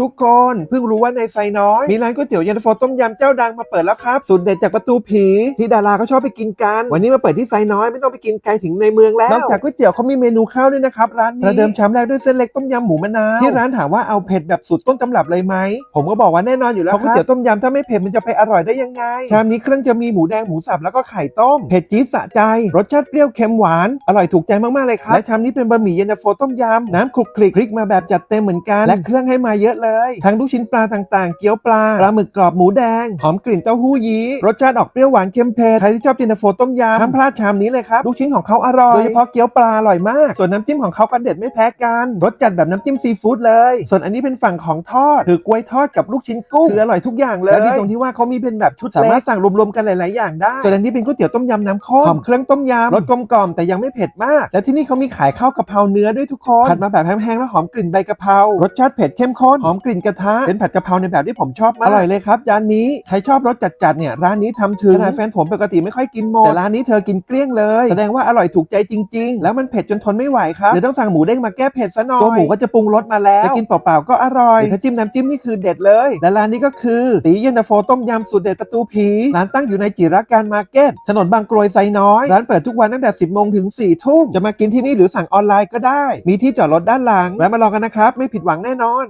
ทุกคนเพิ่งรู้ว่าในไซน้อย มีร้านก๋วยเตี๋ยวเย็นตาโฟต้มยำเจ้าดังมาเปิดแล้วครับสูตรเด็ดจากประตูผีที่ดาราเขาชอบไปกินกันวันนี้มาเปิดที่ไซน้อยไม่ต้องไปกินไกลถึงในเมืองแล้วนอกจากก๋วยเตี๋ยวเขามีเมนูข้าวด้วยนะครับร้านนี้ประเดิมชามแรกด้วยเส้นเล็กต้มยำหมูมะนาวที่ร้านถามว่าเอาเผ็ดแบบสุดต้นตำรับเลยไหมผมก็บอกว่าแน่นอนอยู่แล้วครับก๋วยเตี๋ยวต้มยำถ้าไม่เผ็ดมันจะไปอร่อยได้ยังไง ชามนี้เครื่องจะมีหมูแดงหมูสับแล้วก็ไข่ต้มเผ็ดจี๊ดสะใจ รสชาติเปรี้ยวเค็มหวานอร่อยถูกใจมากๆเลยครับและชามนี้เป็นบะหมี่เย็นตาโฟต้มยำน้ำคลุกคลิกพริกมาแบบจัดเต็มเหมือนกันและเครื่องให้มาเยอะเลยทั้งลูกชิ้นปลาต่างๆ เกี๊ยวปลา ปลาหมึกกรอบหมูแดง หอมกลิ่นเต้าหู้ยี้ รสชาติออกเปรี้ยวหวานเค็มเผ็ด ใครที่ชอบเย็นตาโฟต้มยำห้ามพลาดชามนี้เลยครับ ลูกชิ้นของเขาอร่อย โดยเฉพาะเกี๊ยวปลาอร่อยมาก ส่วนน้ำจิ้มของเขาก็เด็ดไม่แพ้กัน รสจัดแบบน้ำจิ้มซีฟู้ดเลย ส่วนอันนี้เป็นฝั่งของทอด คือกล้วยทอดกับลูกชิ้นกุ้ง คืออร่อยทุกอย่างเลย แล้วดีตรงที่ว่าเขามีเป็นแบบชุดสามารถสั่งรวมๆกันหลายๆอย่างได้ ส่วนอันนี้เป็นก๋วยเตี๋ยวต้มยำน้ำข้นหอมเครื่องต้มยำรสกลมกล่อมแต่ยังไม่เผ็ดมาก และที่นี่เขามีขายข้าวกะเพราเนื้อด้วยทุกคนผัดมาแบบแห้งๆแล้วหอมกลิ่นใบกะเพรารสชาติเผ็ดเข้มข้นหอมกลิ่นกระทะ เป็นผัดกะเพราในแบบที่ผมชอบมากอร่อยเลยครับจานนี้ใครชอบรสจัดๆเนี่ยร้านนี้ทำถึงขนาดแฟนผมปกติไม่ค่อยกินหมดแต่ร้านนี้เธอกินเกลี้ยงเลย แสดงว่าอร่อยถูกใจจริง ๆ แล้วมันเผ็ดจนทนไม่ไหวครับเดี๋ยวต้องสั่งหมูเด้งมาแก้เผ็ดซะหน่อยตัวหมูก็จะปรุงรสมาแล้วจะกินเปล่าๆก็อร่อยถ้าจิ้มน้ำจิ้มนี่คือเด็ดเลยและร้านนี้ก็คือตีเย็นตาโฟต้มยำสูตรเด็ดประตูผีร้านตั้งอยู่ในจิรักการมาร์เก็ตถนนบางกรวยไซน้อยร้านเปิดทุกวันตั้งแต่ 10โมงถึง4ทุ่มจะมากินที่นี่หรือสั่งออนไลน์ก็ได้ มีที่จอดรถด้านหลังแวะมาลองกันนะครับ ไม่ผิดหวังแน่นอน